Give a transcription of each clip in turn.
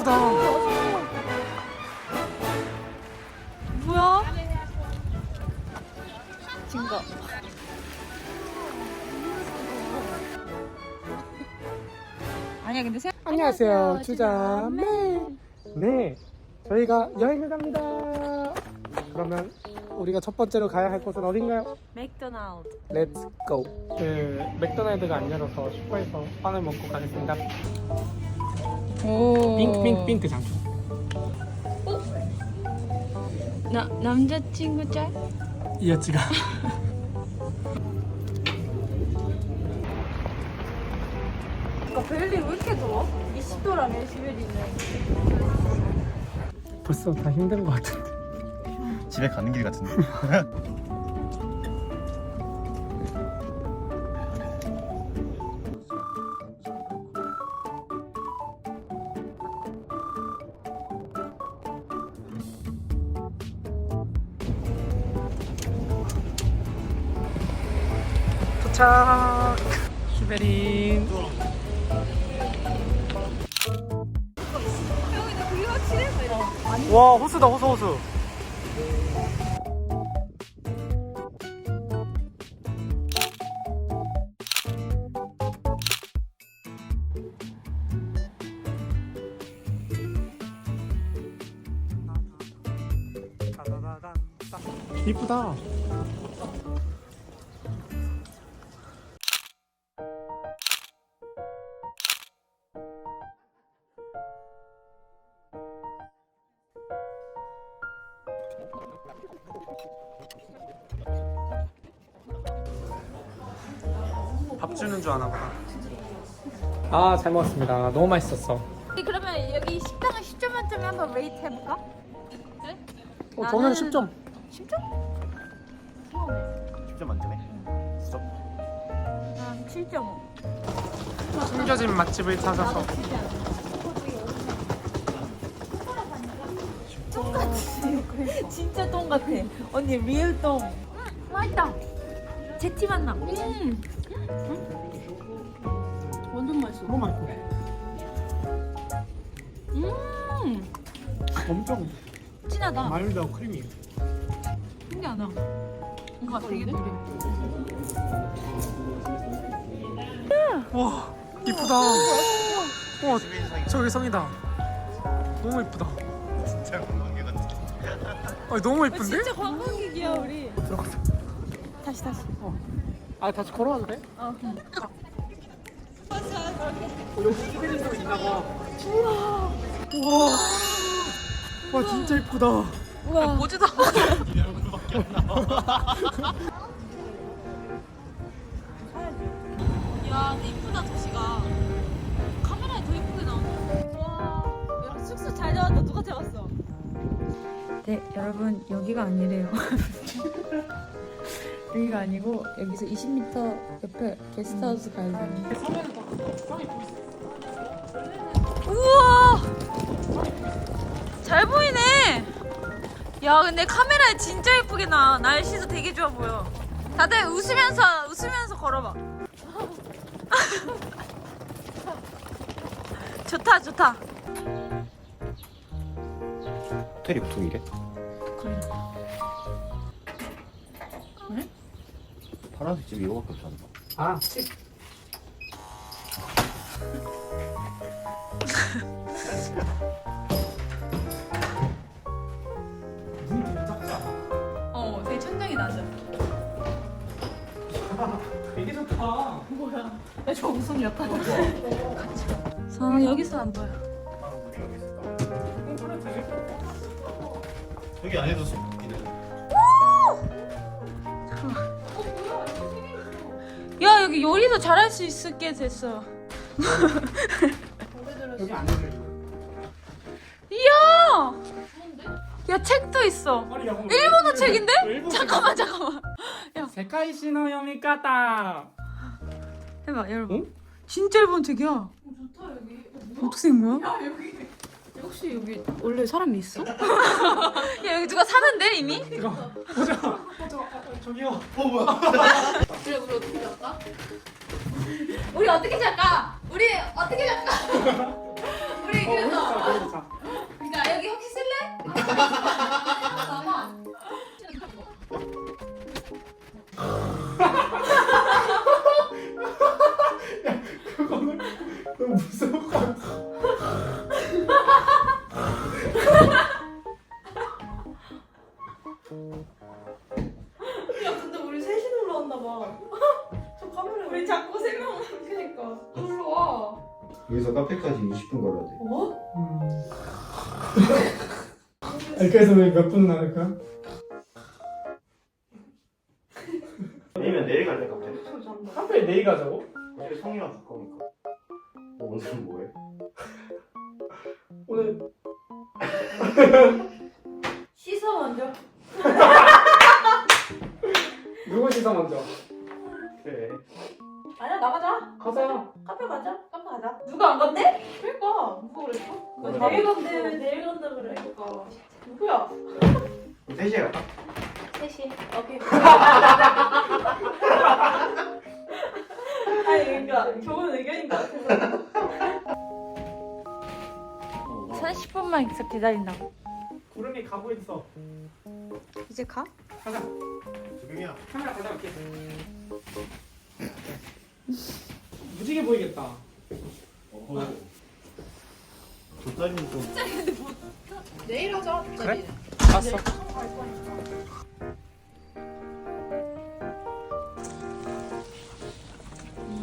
이쁘다. 뭐야? 증거. 아니야 근데 생 안녕하세요, 주자매. 네, 저희가 여행을 갑니다. 그러면 우리가 첫 번째로 가야 할 곳은 어딘가요? 맥도날드. Let's go. 그 맥도날드가 안 열어서 슈퍼에서 빵을 먹고 가겠습니다. 오. 핑핑핑크 장소. 나 남자친구 짤? 이어치가. 그러니까 벨리 왜 이렇게 더워? 20도라며 시베리는. 벌써 다 힘든 것 같은데. 집에 가는 길 같은데. 도착. 슈베린. 와 호수다 호수 호수. 이쁘다. 밥 주는 줄 아나 보다. 아, 잘 먹었습니다. 너무 맛있었어. 우리 그러면 여기 식당은 10점 만점에 한번 레이트 해볼까? 어, 저는 나는- 10점. 10점? 10점 만점에. 스톱. 난 7.5. 숨겨진 맛집을 찾아서. 진짜 똥 같아. 언니 리얼 똥. 음, 맛있다. 제티 맛나. 음. 완전 맛있어. 너무 맛있어. 음. 엄청 진하다. 마일드하고 크리미. 신기하다. 뭔가 되게 되게. 와, 이쁘다. 와, 저기 성이다. 너무 이쁘다. 진짜 관광객 같은. 아, 너무 이쁜데? 진짜 관광객이야 우리. 들어가자. 다시 다시. 아, 다시 걸어와도 돼? 어. 어, 여기 스페인도 있나 봐. 우와. 우와. 와, 진짜 이쁘다. 우와. 보지도 야, 근데 이쁘다 도시가. 카메라에 더 이쁘게 나오네. 와, 야, 숙소 잘 잡았다. 누가 잡았어? 네, 여러분 여기가 아니래요. 여기가 아니고 여기서 20m 옆에 게스트하우스 가야 돼. 우와, 잘 보이네. 야, 근데 카메라에 진짜 예쁘게 나. 날씨도 되게 좋아 보여. 다들 웃으면서 웃으면서 걸어봐. 좋다, 좋다. 호텔이 보통 이래? 그래. 파란색 집이 이거밖에 없잖아. 아. 눈이 되게? 어, 되게 천장이 낮아. 되게 좋다. 야, 저 웃음 약간. 아, 여기서 안 보여. 여기 안에도 수 야, 여기 요리도 잘할 수 있게 됐어. 여기 안. 이야! 야, 책도 있어. 일본어 책인데? 잠깐만, 잠깐만. 세카이 시노 요미카타. 해봐, 여러분. 응? 진짜 일본 책이야. 좋다, 여기. 어떻게 된 거야? 혹시 여기 원래 사람이 있어? 야 여기 누가 사는데 이미? 이거 보자. 저, 저기요. 어 뭐야? 그래 우리 어떻게 잡까? 우리 어떻게 잡까? 우리 어떻게 잡까? 우리 어, 그래서 어, 그러니까 여기 혹시 쓸래? 잠깐만. 여기서 카페까지 20분 걸어야 돼. 어? 음. 아니, 그래서 우리 몇 분은 나눌까? 아니면 내일 갈래 갑자기? 저 잔다. 카페에 내일 가자고? 내일 성이랑 줄 거니까. 어, 오늘은 뭐해? 오늘 오늘 내일. 간대 왜 내일 간다 그래? 그러니까 누구야? 그럼 3시에 갈까? 셋이. 오케이. 아니 그러니까 좋은 의견인 것 같아서. 40분만 있어 기다린다고. 구름이 가고 있어. 이제 가? 가자. 지금이야. 카메라 가져갈게. 무지개 보이겠다. 어. 돗자리는 좀. 내일 하자. 그래? 봤어.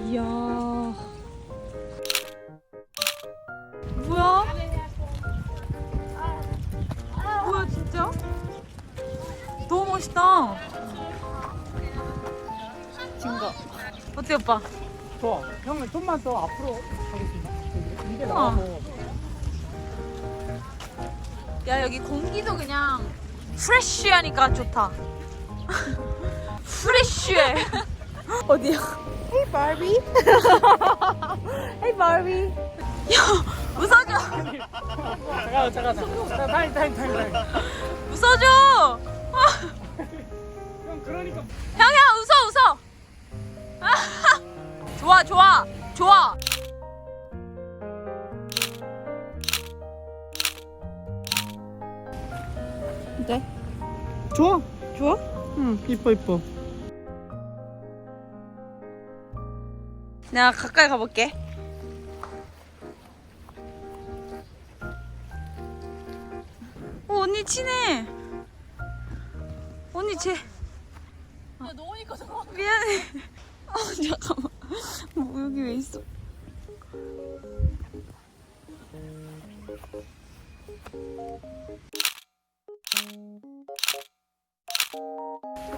이야. 뭐야? 뭐야 진짜? 너무 멋있다. 진거. 어때 오빠? 좋아. 형은 좀만 더 앞으로 가겠습니다. 이게 우와. 나와서. 야 여기 공기도 그냥 프레쉬하니까 좋다. 프레쉬해. 어디야? Hey Barbie. hey Barbie. 야 웃어줘. 잠깐만, 잠깐만. 잠깐만. 타임, 타임, 타임, 타임. 웃어줘. 형, 그러니까. 형이야 웃어 웃어. 좋아 좋아 좋아. 어때? 좋아. 좋아? 응, 이뻐, 이뻐. 내가 가까이 가볼게. 어, 언니 친해. 언니 쟤. 야, 너 오니까 미안해. 아, 잠깐만. 뭐, 여기 왜 있어?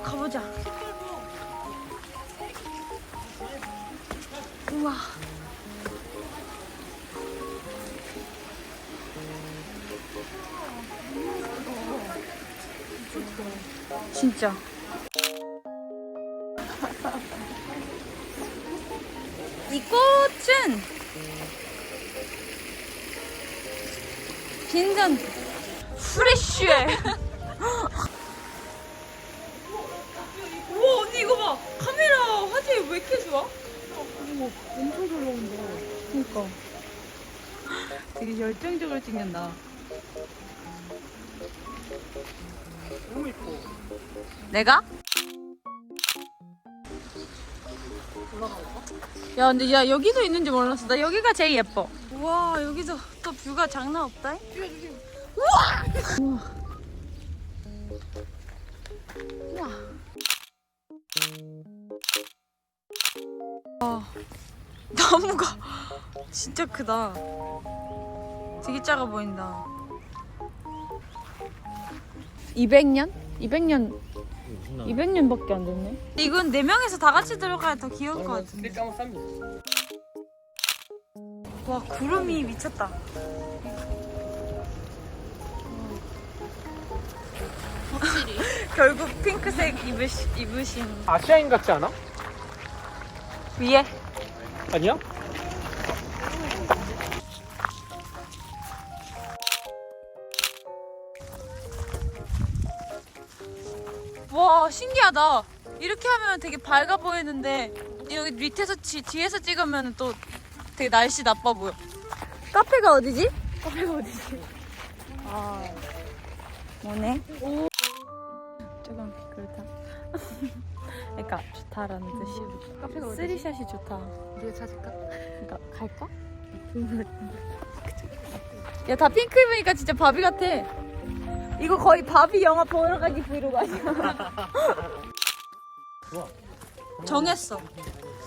가보자. 우와. 진짜. 이 꽃은 빈전 프레쉬해. 우와 언니 이거 봐 카메라 화질이 왜 이렇게 좋아? 엄청 잘 나온다. 그니까 되게 열정적으로 찍는다. 너무 이뻐. 내가? 야 근데 야 여기도 있는지 몰랐어 나 여기가 제일 예뻐 우와 여기도 또 뷰가 장난 없다 우와 우와 우와 와 나무가 진짜 크다 되게 작아 보인다 200년? 200년 200년밖에 안 됐네. 이건 네 명에서 다 같이 들어가야 더 귀여울 것 같은데. 쌈이. 와 구름이 미쳤다. 결국 핑크색 입으시, 입으신 아시아인 같지 않아? 위에. 아니야? 와 신기하다. 이렇게 하면 되게 밝아 보이는데 여기 밑에서 지, 뒤에서 찍으면 또 되게 날씨 나빠 보여. 카페가 어디지? 카페가 어디지? 아 뭐네? 조금 그렇다. 그러니까 좋다라는 뜻이야. 카페가 어디지? 쓰리샷이 좋다. 우리가 찾을까? 그러니까 갈까? 야 다 핑크 입으니까 진짜 바비 같아. 이거 거의 바비 영화 보러 가기 브이로그 아니야? 좋아. 정했어.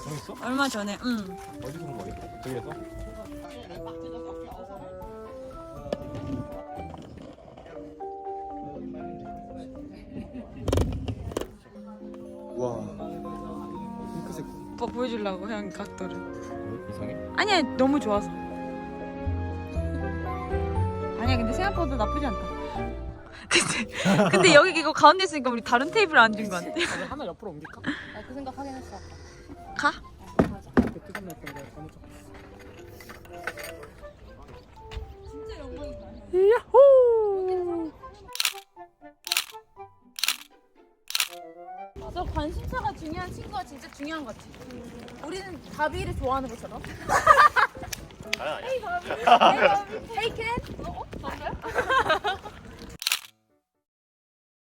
정했어? 얼마 전에. 응. 어디서 본 거야? 저기에서? 핑크색 오빠 보여주려고 형 각도를. 이상해? 아니야 너무 좋아서. 아니야 근데 생각보다 나쁘지 않다. 근데 근데 여기 이거 가운데 있으니까 우리 다른 테이블에 앉은 거 같아. 하나 옆으로 옮길까? 그 생각 하긴 했어. 가. 그 때문에 잘못 쳤어. 야호! 진짜 중요한 것 같아. 우리는 바비를 좋아하는 것처럼. 아니야 아니야 Ken.